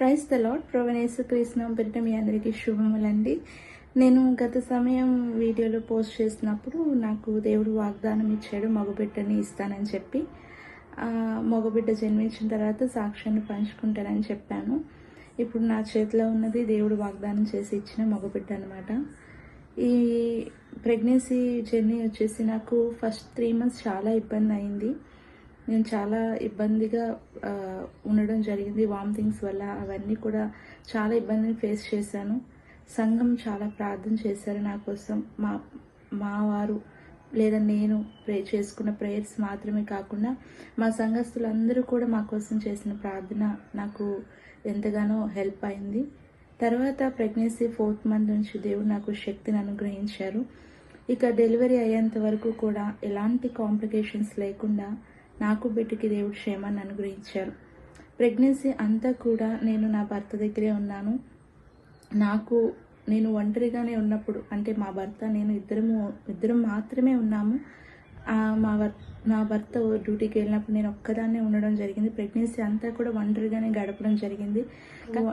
Praise the Lord ప్రవణేశు కృష్ణం బిడ్డ మీ అందరికీ శుభములండి. నేను గత సమయం వీడియోలో పోస్ట్ చేసినప్పుడు నాకు దేవుడు వాగ్దానం ఇచ్చాడు మగబిడ్డని ఇస్తానని చెప్పి. మగబిడ్డ జన్మించిన తర్వాత సాక్ష్యాన్ని పంచుకుంటానని చెప్పాను. ఇప్పుడు నా చేతిలో ఉన్నది దేవుడు వాగ్దానం చేసి ఇచ్చిన మగబిడ్డ అనమాట ఈ ప్రెగ్నెన్సీ జర్నీ వచ్చేసి నాకు ఫస్ట్ త్రీ మంత్స్ చాలా ఇబ్బంది అయింది. నేను చాలా ఇబ్బందిగా ఉండడం జరిగింది. వామిటింగ్స్ వల్ల అవన్నీ కూడా చాలా ఇబ్బందిని ఫేస్ చేశాను. సంఘం చాలా ప్రార్థన చేశారు నా కోసం. మా మా వారు లేదా నేను ప్రే చేసుకున్న ప్రేయర్స్ మాత్రమే కాకుండా మా సంఘస్థులందరూ కూడా మా కోసం చేసిన ప్రార్థన నాకు ఎంతగానో హెల్ప్ అయింది. తర్వాత ప్రెగ్నెన్సీ ఫోర్త్ మంత్ నుంచి దేవుడు నాకు శక్తిని అనుగ్రహించారు. ఇక డెలివరీ అయ్యేంత వరకు కూడా ఎలాంటి కాంప్లికేషన్స్ లేకుండా నాకు బిడ్డకి దేవుడు క్షేమాన్ని అనుగ్రహించారు. ప్రెగ్నెన్సీ అంతా కూడా నేను నా భర్త దగ్గరే ఉన్నాను. నాకు నేను ఒంటరిగానే ఉన్నప్పుడు అంటే మా భర్త నేను ఇద్దరము ఇద్దరం మాత్రమే ఉన్నాము. మా భర్త నా భర్త డ్యూటీకి వెళ్ళినప్పుడు నేను ఒక్కదాన్నే ఉండడం జరిగింది. ప్రెగ్నెన్సీ అంతా కూడా ఒంటరిగానే గడపడం జరిగింది.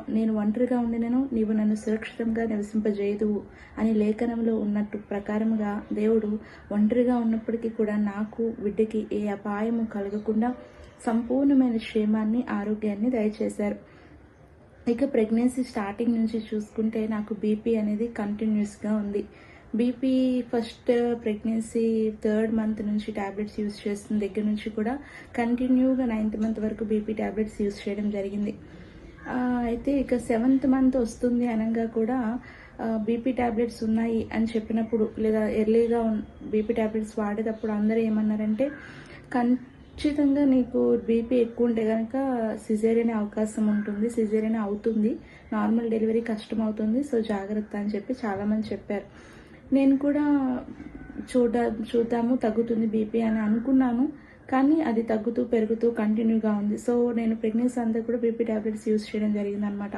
నేను ఒంటరిగా ఉండినను నీవు నన్ను సురక్షితంగా నివసింపజేయదువు అని లేఖనంలో ఉన్నట్టు ప్రకారముగా దేవుడు ఒంటరిగా ఉన్నప్పటికీ కూడా నాకు బిడ్డకి ఏ అపాయము కలగకుండా సంపూర్ణమైన క్షేమాన్ని ఆరోగ్యాన్ని దయచేశారు. ఇక ప్రెగ్నెన్సీ స్టార్టింగ్ నుంచి చూసుకుంటే నాకు బీపీ అనేది కంటిన్యూస్గా ఉంది. BP first pregnancy third month నుంచి ట్యాబ్లెట్స్ యూస్ చేస్తున్న దగ్గర నుంచి కూడా కంటిన్యూగా నైన్త్ మంత్ వరకు బీపీ ట్యాబ్లెట్స్ యూస్ చేయడం జరిగింది. అయితే ఇక సెవెంత్ మంత్ వస్తుంది అనగా కూడా బీపీ ట్యాబ్లెట్స్ ఉన్నాయి అని చెప్పినప్పుడు లేదా ఎర్లీగా బీపీ ట్యాబ్లెట్స్ వాడేటప్పుడు అందరూ ఏమన్నారంటే ఖచ్చితంగా నీకు బీపీ ఎక్కువ ఉంటే కనుక సిజేరియన్ అవకాశం ఉంటుంది సిజేరియన్ అవుతుంది నార్మల్ డెలివరీ కష్టం అవుతుంది సో జాగ్రత్త అని చెప్పి చాలామంది చెప్పారు. నేను కూడా చూడ చూద్దాము తగ్గుతుంది బీపీ అని అనుకున్నాను. కానీ అది తగ్గుతూ పెరుగుతూ కంటిన్యూగా ఉంది. సో నేను ప్రెగ్నెన్సీ అంతా కూడా బీపీ ట్యాబ్లెట్స్ యూస్ చేయడం జరిగింది అనమాట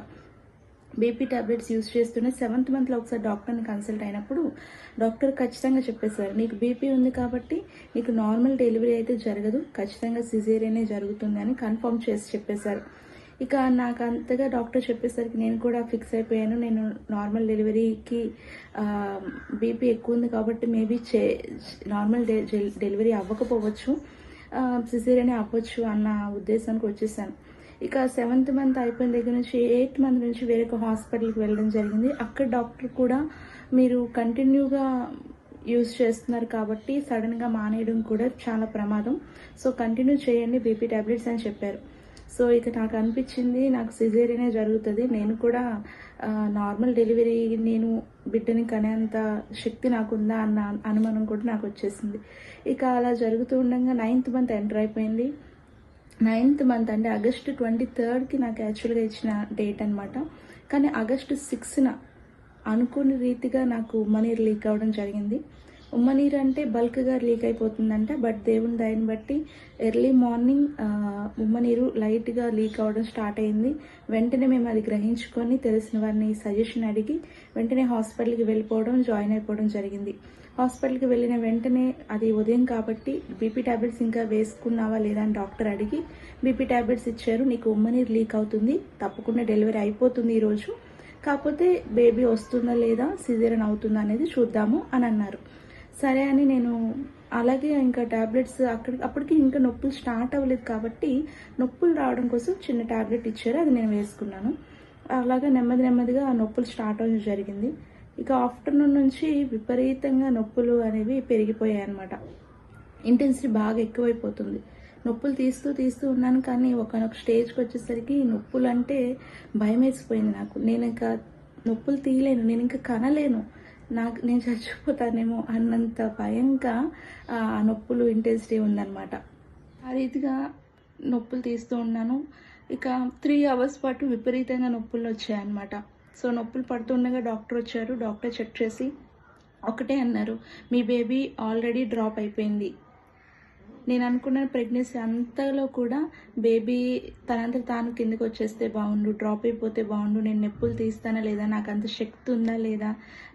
బీపీ టాబ్లెట్స్ యూస్ చేస్తూనే సెవెంత్ మంత్లో ఒకసారి డాక్టర్ని కన్సల్ట్ అయినప్పుడు డాక్టర్ ఖచ్చితంగా చెప్పేశారు నీకు బీపీ ఉంది కాబట్టి నీకు నార్మల్ డెలివరీ అయితే జరగదు ఖచ్చితంగా సిజేరియనే జరుగుతుంది అని కన్ఫర్మ్ చేసి చెప్పేశారు. ఇక నాకు అంతగా డాక్టర్ చెప్పేసరికి నేను కూడా ఫిక్స్ అయిపోయాను. నేను నార్మల్ డెలివరీకి బీపీ ఎక్కువ ఉంది కాబట్టి మేబీ చే నార్మల్ డెలివరీ అవ్వకపోవచ్చు సిజేరియనే అవ్వచ్చు అన్న ఉద్దేశానికి వచ్చేసాను. ఇక సెవెంత్ మంత్ అయిపోయిన దగ్గర నుంచి ఎయిత్ మంత్ నుంచి వేరొక హాస్పిటల్కి వెళ్ళడం జరిగింది. అక్కడ డాక్టర్ కూడా మీరు కంటిన్యూగా యూస్ చేస్తున్నారు కాబట్టి సడన్గా మానేయడం కూడా చాలా ప్రమాదం. సో కంటిన్యూ చేయండి బీపీ టాబ్లెట్స్ అని చెప్పారు. సో ఇక నాకు అనిపించింది నాకు సిజేరియనే జరుగుతుంది. నేను కూడా నార్మల్ డెలివరీ నేను బిడ్డని కనేంత శక్తి నాకుందా అన్న అనుమానం కూడా నాకు వచ్చేసింది. ఇక అలా జరుగుతూ ఉండగా నైన్త్ మంత్ ఎంటర్ అయిపోయింది. నైన్త్ మంత్ అంటే ఆగస్టు ట్వంటీ థర్డ్కి నాకు యాక్చువల్గా ఇచ్చిన డేట్ అనమాట కానీ ఆగస్టు సిక్స్న అనుకోని రీతిగా నాకు మనీ లీక్ అవ్వడం జరిగింది. ఉమ్మ నీరు అంటే బల్క్గా లీక్ అయిపోతుందంట బట్ దేవుని దయని బట్టి ఎర్లీ మార్నింగ్ ఉమ్మ నీరు లైట్గా లీక్ అవ్వడం స్టార్ట్ అయింది. వెంటనే మేము అది గ్రహించుకొని తెలిసిన వారిని సజెషన్ అడిగి వెంటనే హాస్పిటల్కి వెళ్ళిపోవడం జాయిన్ అయిపోవడం జరిగింది. హాస్పిటల్కి వెళ్ళిన వెంటనే అది ఉదయం కాబట్టి బీపీ టాబ్లెట్స్ ఇంకా వేసుకున్నావా లేదా అని డాక్టర్ అడిగి బీపీ టాబ్లెట్స్ ఇచ్చారు నీకు ఉమ్మనీరు లీక్ అవుతుంది తప్పకుండా డెలివరీ అయిపోతుంది ఈరోజు. కాకపోతే బేబీ వస్తుందా లేదా సిజేరియన్ అవుతుందా అనేది చూద్దాము అని అన్నారు. సరే అని నేను అలాగే ఇంకా ట్యాబ్లెట్స్ అక్కడ అప్పటికి ఇంకా నొప్పులు స్టార్ట్ అవ్వలేదు కాబట్టి నొప్పులు రావడం కోసం చిన్న టాబ్లెట్ ఇచ్చారు అది నేను వేసుకున్నాను. అలాగే నెమ్మది నెమ్మదిగా ఆ నొప్పులు స్టార్ట్ అవ్వడం జరిగింది. ఇక ఆఫ్టర్నూన్ నుంచి విపరీతంగా నొప్పులు అనేవి పెరిగిపోయాయి అనమాట ఇంటెన్సిటీ బాగా ఎక్కువైపోతుంది. నొప్పులు తీస్తూ తీస్తూ ఉన్నాను కానీ ఒకనొక స్టేజ్కి వచ్చేసరికి నొప్పులు అంటే భయం వేసిపోయింది నాకు. నేను ఇంకా నొప్పులు తీయలేను నేను ఇంకా కనలేను. నాకు నేను చచ్చిపోతానేమో అన్నంత భయంగా ఆ నొప్పులు ఇంటెన్సిటీ ఉందన్నమాట. ఆ రీతిగా నొప్పులు తీస్తూ ఉన్నాను. ఇక త్రీ అవర్స్ పాటు విపరీతంగా నొప్పులు వచ్చాయన్నమాట. సో నొప్పులు పడుతుండగా డాక్టర్ వచ్చారు. డాక్టర్ చెక్ చేసి ఒకటే అన్నారు మీ బేబీ ఆల్రెడీ డ్రాప్ అయిపోయింది. నేను అనుకున్న ప్రెగ్నెన్సీ అంతలో కూడా బేబీ తనంత తాను కిందకి వచ్చేస్తే బాగుండు డ్రాప్ అయిపోతే బాగుండు నేను నొప్పులు తీస్తానా లేదా నాకు అంత శక్తి ఉందా లేదా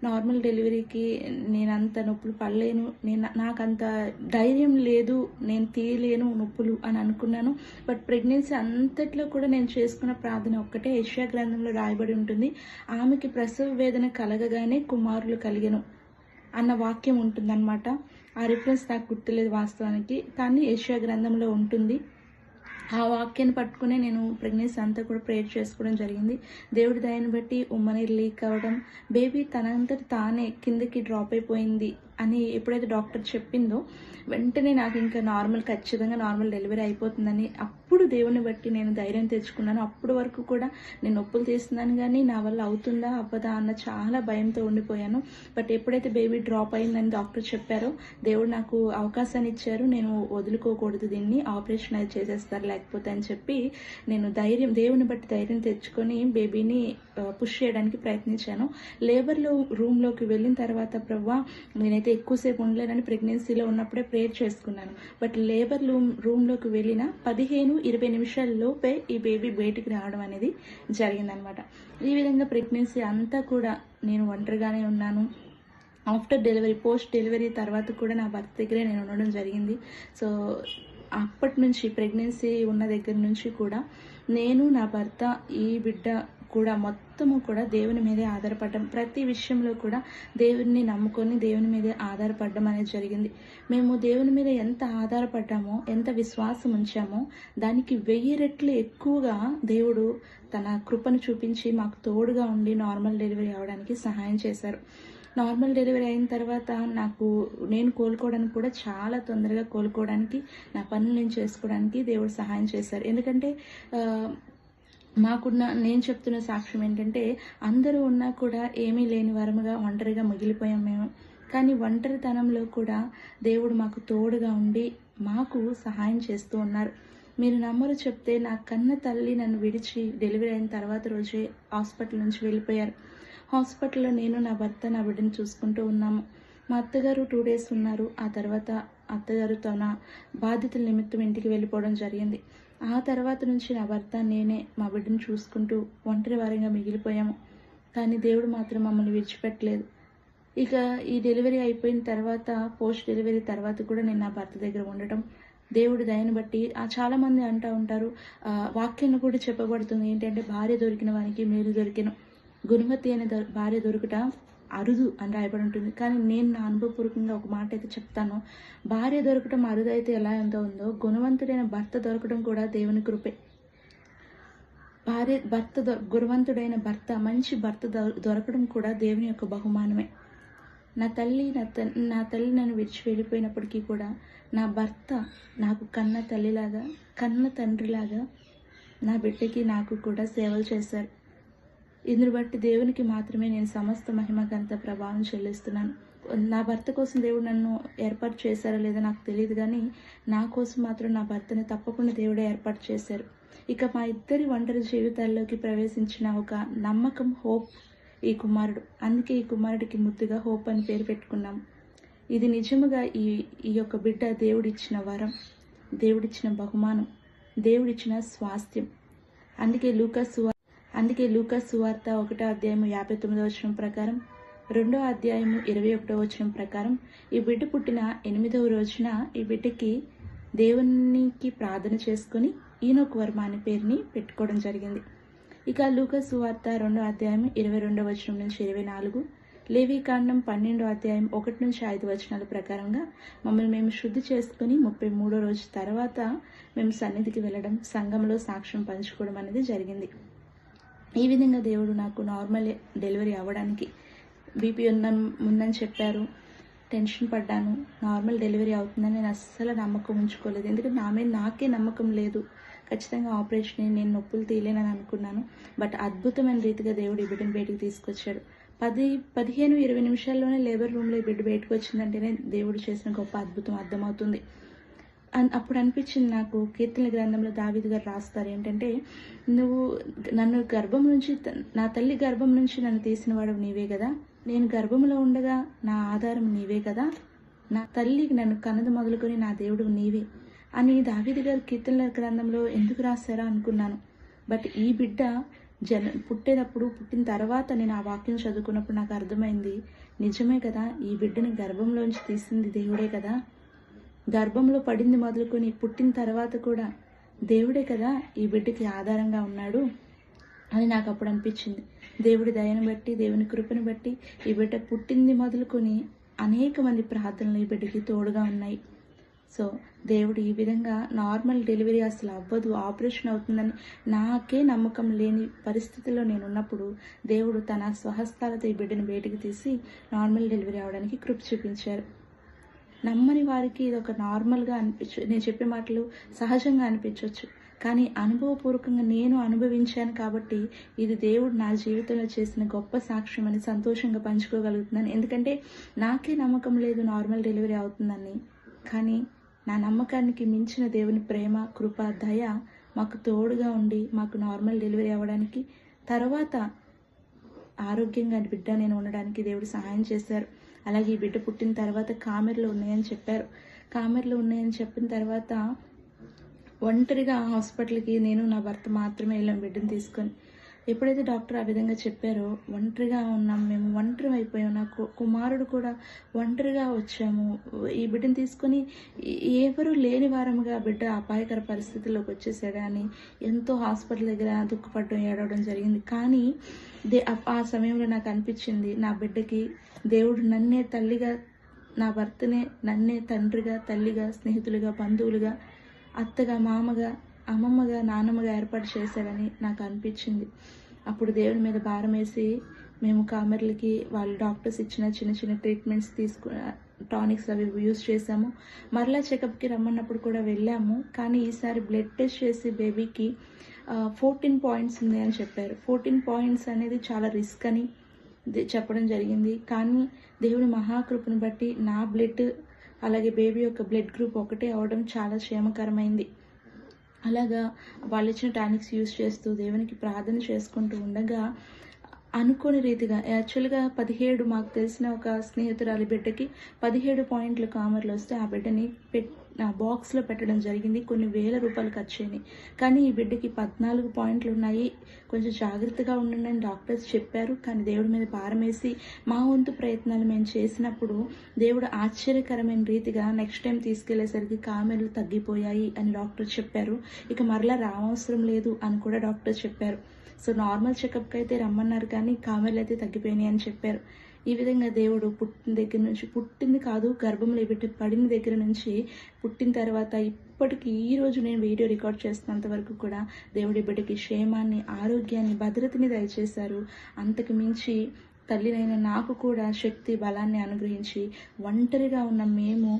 నార్మల్ డెలివరీకి నేను అంత నొప్పులు పడలేను నేను నాకు అంత ధైర్యం లేదు నేను తీయలేను నొప్పులు అని అనుకున్నాను. బట్ ప్రెగ్నెన్సీ అంతట్లో కూడా నేను చేసుకున్న ప్రార్థన ఒక్కటే యశ్యా గ్రంథంలో రాయబడి ఉంటుంది ఆమెకి ప్రసవ వేదన కలగగానే కుమారులు కలిగను. అన్న వాక్యం ఉంటుందన్నమాట. ఆ రిఫరెన్స్ నాకు గుర్తులేదు వాస్తవానికి కానీ ఏషియా గ్రంథంలో ఉంటుంది. ఆ వాక్యాన్ని పట్టుకునే నేను ప్రెగ్నెన్సీ అంతా కూడా ప్రేయర్ చేసుకోవడం జరిగింది. దేవుడి దయని బట్టి ఉమ్మని లీక్ అవ్వడం. బేబీ తనంతటి తానే కిందకి డ్రాప్ అయిపోయింది. అని ఎప్పుడైతే డాక్టర్ చెప్పిందో వెంటనే నాకు ఇంకా నార్మల్ ఖచ్చితంగా నార్మల్ డెలివరీ అయిపోతుందని అప్పుడు దేవుని బట్టి నేను ధైర్యం తెచ్చుకున్నాను. అప్పుడు వరకు కూడా నేను నొప్పులు తీస్తున్నాను కానీ నా వల్ల అవుతుందా అవ్వదా అన్న చాలా భయంతో ఉండిపోయాను. బట్ ఎప్పుడైతే బేబీ డ్రాప్ అయిందని డాక్టర్ చెప్పారో దేవుడు నాకు అవకాశాన్ని ఇచ్చారు. నేను వదులుకోకూడదు దీన్ని ఆపరేషన్ అది చేసేస్తారు లేకపోతే అని చెప్పి నేను ధైర్యం దేవుని బట్టి ధైర్యం తెచ్చుకొని బేబీని పుష్ చేయడానికి ప్రయత్నించాను. లేబర్లో రూమ్లోకి వెళ్ళిన తర్వాత ప్రవ్వా నేనైతే ఎక్కువసేపు ఉండలేనని ప్రెగ్నెన్సీలో ఉన్నప్పుడే ప్రేయర్ చేసుకున్నాను. బట్ లేబర్ రూమ్ రూమ్లోకి వెళ్ళిన పదిహేను ఇరవై నిమిషాల లోపే ఈ బేబీ బయటికి రావడం అనేది జరిగిందనమాట. ఈ విధంగా ప్రెగ్నెన్సీ అంతా కూడా నేను ఒంటరిగానే ఉన్నాను. ఆఫ్టర్ డెలివరీ పోస్ట్ డెలివరీ తర్వాత కూడా నా భర్త దగ్గరే నేను ఉండడం జరిగింది. సో అప్పటి నుంచి ప్రెగ్నెన్సీ ఉన్న దగ్గర నుంచి కూడా నేను నా భర్త ఈ బిడ్డ కూడా మొత్తము కూడా దేవుని మీదే ఆధారపడడం ప్రతి విషయంలో కూడా దేవుడిని నమ్ముకొని దేవుని మీదే ఆధారపడడం అనేది జరిగింది. మేము దేవుని మీద ఎంత ఆధారపడ్డామో ఎంత విశ్వాసం ఉంచామో దానికి వెయ్యి రెట్లు ఎక్కువగా దేవుడు తన కృపను చూపించి మాకు తోడుగా ఉండి నార్మల్ డెలివరీ అవడానికి సహాయం చేశారు. నార్మల్ డెలివరీ అయిన తర్వాత నాకు నేను కోలుకోవడానికి కూడా చాలా తొందరగా కోలుకోవడానికి నా పనులు నేను చేసుకోవడానికి దేవుడు సహాయం చేశారు. ఎందుకంటే మాకున్న నేను చెప్తున్న సాక్ష్యం ఏంటంటే అందరూ ఉన్నా కూడా ఏమీ లేని వరముగా ఒంటరిగా మిగిలిపోయాం మేము. కానీ ఒంటరితనంలో కూడా దేవుడు మాకు తోడుగా ఉండి మాకు సహాయం చేస్తూ ఉన్నారు. మీరు నమ్మరు చెప్తే నా కన్న తల్లి నన్ను విడిచి డెలివరీ అయిన తర్వాత రోజే హాస్పిటల్ నుంచి వెళ్ళిపోయారు. హాస్పిటల్లో నేను నా భర్త నా బిడ్డను చూసుకుంటూ ఉన్నాము. మా అత్తగారు టూ డేస్ ఉన్నారు. ఆ తర్వాత అత్తగారు తన బాధ్యతల నిమిత్తం ఇంటికి వెళ్ళిపోవడం జరిగింది. ఆ తర్వాత నుంచి నా భర్త నేనే మా బిడ్డను చూసుకుంటూ ఒంటరి వారంగా మిగిలిపోయాము. కానీ దేవుడు మాత్రం మమ్మల్ని విడిచిపెట్టలేదు. ఇక ఈ డెలివరీ అయిపోయిన తర్వాత పోస్ట్ డెలివరీ తర్వాత కూడా నేను నా భర్త దగ్గర ఉండటం దేవుడి దయను బట్టి ఆ అంటూ ఉంటారు వాక్యాన్ని కూడా చెప్పబడుతుంది. ఏంటంటే భార్య దొరికిన వానికి మేలు దొరికిన. గుణవతి అనే భార్య దొరుకుట అరుదు అని రాయబడి ఉంటుంది. కానీ నేను నా అనుభవపూర్వకంగా ఒక మాట అయితే చెప్తాను. భార్య దొరకటం అరుదు అయితే ఎలా ఎంత ఉందో గుణవంతుడైన భర్త దొరకడం కూడా దేవుని కృపే. భార్య భర్త దొ- గుణవంతుడైన భర్త మంచి భర్త దొరకడం కూడా దేవుని యొక్క బహుమానమే. నా తల్లి నా త నా తల్లి నన్ను విడిచి వెళ్ళిపోయినప్పటికీ కూడా నా భర్త నాకు కన్న తల్లిలాగా కన్న తండ్రిలాగా నా బిడ్డకి నాకు కూడా సేవలు చేశారు. ఇందుని బట్టి దేవునికి మాత్రమే నేను సమస్త మహిమకంత ప్రభావం చెల్లిస్తున్నాను. నా భర్త కోసం దేవుడు నన్ను ఏర్పాటు చేశారో లేదో నాకు తెలియదు కానీ నా కోసం మాత్రం నా భర్తని తప్పకుండా దేవుడే ఏర్పాటు చేశారు. ఇక మా ఇద్దరి ఒంటరి జీవితాల్లోకి ప్రవేశించిన ఒక నమ్మకం హోప్ ఈ కుమారుడు. అందుకే ఈ కుమారుడికి ముద్దుగా హోప్ అని పేరు పెట్టుకున్నాం. ఇది నిజముగా ఈ ఈ యొక్క బిడ్డ దేవుడిచ్చిన వరం దేవుడిచ్చిన బహుమానం దేవుడిచ్చిన స్వాస్థ్యం. అందుకే లూకాస్ అందుకే లూకాస్ సువార్త ఒకటో అధ్యాయము యాభై తొమ్మిదో వచనం ప్రకారం రెండో అధ్యాయము ఇరవై ఒకటో వచనం ప్రకారం ఈ బిడ్డ పుట్టిన ఎనిమిదవ రోజున ఈ బిడ్డకి దేవునికి ప్రార్థన చేసుకొని ఈనొక వర్మ అనే పేరుని పెట్టుకోవడం జరిగింది. ఇక లూకస్ వార్త రెండో అధ్యాయం ఇరవై రెండో వచనం నుంచి ఇరవై నాలుగు లేవీకాండం పన్నెండో అధ్యాయం ఒకటి నుంచి ఐదు వచనాల ప్రకారంగా మమ్మల్ని మేము శుద్ధి చేసుకుని ముప్పై మూడో రోజు తర్వాత మేము సన్నిధికి వెళ్ళడం సంఘంలో సాక్ష్యం పంచుకోవడం అనేది జరిగింది. ఈ విధంగా దేవుడు నాకు నార్మల్ డెలివరీ అవ్వడానికి బీపీ ఉన్న ఉందని చెప్పారు. టెన్షన్ పడ్డాను. నార్మల్ డెలివరీ అవుతుందని నేను అస్సలు నమ్మకం ఉంచుకోలేదు. ఎందుకంటే నా మీద నాకే నమ్మకం లేదు. ఖచ్చితంగా ఆపరేషన్ నేను నొప్పులు తీయలేనని అనుకున్నాను. బట్ అద్భుతమైన రీతిగా దేవుడు ఈ బిడ్డను బయటికి తీసుకొచ్చాడు. పది పదిహేను ఇరవై నిమిషాల్లోనే లేబర్ రూమ్లో ఈ బిడ్డ బయటకు వచ్చిందంటేనే దేవుడు చేసిన గొప్ప అద్భుతం అర్థమవుతుంది. అప్పుడు అనిపించింది నాకు కీర్తన గ్రంథంలో దావీదు గారు రాస్తారు ఏంటంటే నువ్వు నన్ను గర్భం నుంచి నా తల్లి గర్భం నుంచి నన్ను తీసిన వాడు నీవే కదా. నేను గర్భంలో ఉండగా నా ఆధారం నీవే కదా. నా తల్లికి నన్ను కన్నది మొదలుకొని నా దేవుడు నీవే అని దావిది గారు కీర్తనల గ్రంథంలో ఎందుకు రాశారా అనుకున్నాను. బట్ ఈ బిడ్డ జన పుట్టేటప్పుడు పుట్టిన తర్వాత నేను ఆ వాక్యం చదువుకున్నప్పుడు నాకు అర్థమైంది నిజమే కదా ఈ బిడ్డని గర్భంలోంచి తీసింది దేవుడే కదా. గర్భంలో పడింది మొదలుకొని పుట్టిన తర్వాత కూడా దేవుడే కదా ఈ బిడ్డకి ఆధారంగా ఉన్నాడు అని నాకు అప్పుడు అనిపించింది. దేవుడి దయను బట్టి దేవుని కృపను బట్టి ఈ బిడ్డ పుట్టింది మొదలుకొని అనేక మంది ప్రార్థనలు ఈ బిడ్డకి తోడుగా ఉన్నాయి. సో దేవుడు ఈ విధంగా నార్మల్ డెలివరీ అసలు అవ్వదు ఆపరేషన్ అవుతుందని నాకే నమ్మకం లేని పరిస్థితిలో నేను ఉన్నప్పుడు దేవుడు తన స్వహస్తాలతో ఈ బిడ్డను బయటికి తీసి నార్మల్ డెలివరీ అవడానికి కృప చూపించారు. నమ్మని వారికి ఇది ఒక నార్మల్గా అనిపించు నేను చెప్పే మాటలు సహజంగా అనిపించవచ్చు కానీ అనుభవపూర్వకంగా నేను అనుభవించాను కాబట్టి ఇది దేవుడు నా జీవితంలో చేసిన గొప్ప సాక్ష్యం అని సంతోషంగా పంచుకోగలుగుతున్నాను. ఎందుకంటే నాకే నమ్మకం లేదు నార్మల్ డెలివరీ అవుతుందని. కానీ నా నమ్మకానికి మించిన దేవుని ప్రేమ కృప దయ మాకు తోడుగా ఉండి మాకు నార్మల్ డెలివరీ అవ్వడానికి తర్వాత ఆరోగ్యంగా బిడ్డ నేను ఉండడానికి దేవుడు సహాయం చేశారు. అలాగే ఈ బిడ్డ పుట్టిన తర్వాత కామెర్లు ఉన్నాయని చెప్పారు. కామెర్లు ఉన్నాయని చెప్పిన తర్వాత ఒంటరిగా హాస్పిటల్కి నేను నా భర్త మాత్రమే వెళ్ళాం బిడ్డను తీసుకొని. ఎప్పుడైతే డాక్టర్ ఆ విధంగా చెప్పారో ఒంటరిగా ఉన్నాం మేము ఒంటరి అయిపోయాం. నా కు- కుమారుడు కూడా ఒంటరిగా వచ్చాము. ఈ బిడ్డను తీసుకొని ఎవరు లేని వారముగా బిడ్డ అపాయకర పరిస్థితుల్లోకి వచ్చేసాడా అని ఎంతో హాస్పిటల్ దగ్గర దుఃఖపడడం ఏడవడం జరిగింది. కానీ దే ఆ సమయంలో నాకు అనిపించింది నా బిడ్డకి దేవుడు నన్నే తల్లిగా నా భర్తనే నన్నే తండ్రిగా తల్లిగా స్నేహితులుగా బంధువులుగా అత్తగా మామగా అమ్మమ్మగా నాన్నమ్మగా ఏర్పాటు చేశాడని నాకు అనిపించింది. అప్పుడు దేవుని మీద భారం వేసి మేము కామెర్లకి వాళ్ళు డాక్టర్స్ ఇచ్చిన చిన్న చిన్న ట్రీట్మెంట్స్ తీసుకు టానిక్స్ అవి యూజ్ చేసాము మరలా చెకప్కి రమ్మన్నప్పుడు కూడా వెళ్ళాము. కానీ ఈసారి బ్లడ్ టెస్ట్ చేసి బేబీకి ఫోర్టీన్ పాయింట్స్ ఉంది అని చెప్పారు. ఫోర్టీన్ పాయింట్స్ అనేది చాలా రిస్క్ అని చెప్పడం జరిగింది. కానీ దేవుని మహాకృపను బట్టి నా బ్లడ్ అలాగే బేబీ యొక్క బ్లడ్ గ్రూప్ ఒకటే అవడం చాలా క్షేమకరమైంది. అలాగా వాళ్ళు ఇచ్చిన టానిక్స్ యూస్ చేస్తూ దేవునికి ప్రార్థన చేసుకుంటూ ఉండగా అనుకోని రీతిగా యాక్చువల్గా పదిహేడు మాకు తెలిసిన ఒక స్నేహితురాలి బిడ్డకి పదిహేడు పాయింట్లు కామర్లు వస్తే ఆ బిడ్డని పెట్ బాక్స్లో పెట్టడం జరిగింది. కొన్ని వేల రూపాయలు ఖర్చు అయినాయి కానీ ఈ బిడ్డకి పద్నాలుగు పాయింట్లు ఉన్నాయి. కొంచెం జాగ్రత్తగా ఉండండి అని డాక్టర్స్ చెప్పారు. కానీ దేవుడి మీద భారమేసి మా వంతు ప్రయత్నాలు మేము చేసినప్పుడు దేవుడు ఆశ్చర్యకరమైన రీతిగా నెక్స్ట్ టైం తీసుకెళ్ళేసరికి కామెర్లు తగ్గిపోయాయి అని డాక్టర్ చెప్పారు. ఇక మరలా రావసరం లేదు అని కూడా డాక్టర్ చెప్పారు. సో నార్మల్ చెకప్కి అయితే రమ్మన్నారు కానీ కామెర్లు అయితే తగ్గిపోయినాయి అని చెప్పారు. ఈ విధంగా దేవుడు పుట్టిన దగ్గర నుంచి పుట్టింది కాదు గర్భంలో పెట్టి పడిన దగ్గర నుంచి పుట్టిన తర్వాత ఇప్పటికి ఈ రోజు నేను వీడియో రికార్డ్ చేస్తున్నంత వరకు కూడా దేవుడి బిడ్డకి క్షేమాన్ని ఆరోగ్యాన్ని భద్రతని దయచేశారు. అంతకు మించి తల్లినైన నాకు కూడా శక్తి బలాన్ని అనుగ్రహించి ఒంటరిగా ఉన్న మేము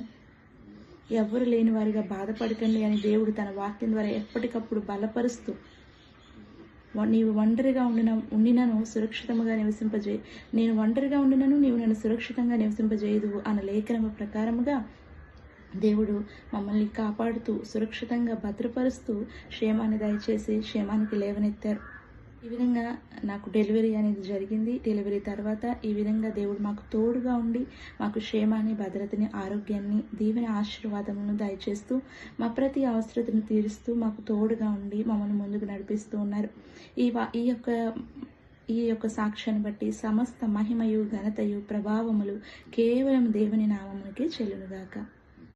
ఎవరు లేని వారిగా బాధపడకండి అని దేవుడు తన వాక్యం ద్వారా ఎప్పటికప్పుడు బలపరుస్తూ నీవు ఒంటరిగా ఉండిన ఉండినను సురక్షితముగా నివసింపజే నేను ఒంటరిగా ఉండినను నీవు నన్ను సురక్షితంగా నివసింపజేయదు అన్న లేఖనము ప్రకారముగా దేవుడు మమ్మల్ని కాపాడుతూ సురక్షితంగా భద్రపరుస్తూ క్షేమాన్ని దయచేసి క్షేమానికి లేవనెత్తారు. ఈ విధంగా నాకు డెలివరీ అనేది జరిగింది. డెలివరీ తర్వాత ఈ విధంగా దేవుడు మాకు తోడుగా ఉండి మాకు క్షేమాన్ని భద్రతని ఆరోగ్యాన్ని దీవెన ఆశీర్వాదములను దయచేస్తూ మా ప్రతి అవసరతను తీరుస్తూ మాకు తోడుగా ఉండి మమ్మల్ని ముందుకు నడిపిస్తూ ఉన్నారు. ఈ వా ఈ యొక్క ఈ యొక్క సాక్ష్యాన్ని బట్టి సమస్త మహిమయు ఘనతయు ప్రభావములు కేవలం దేవుని నామమునికే చెల్లునుగాక.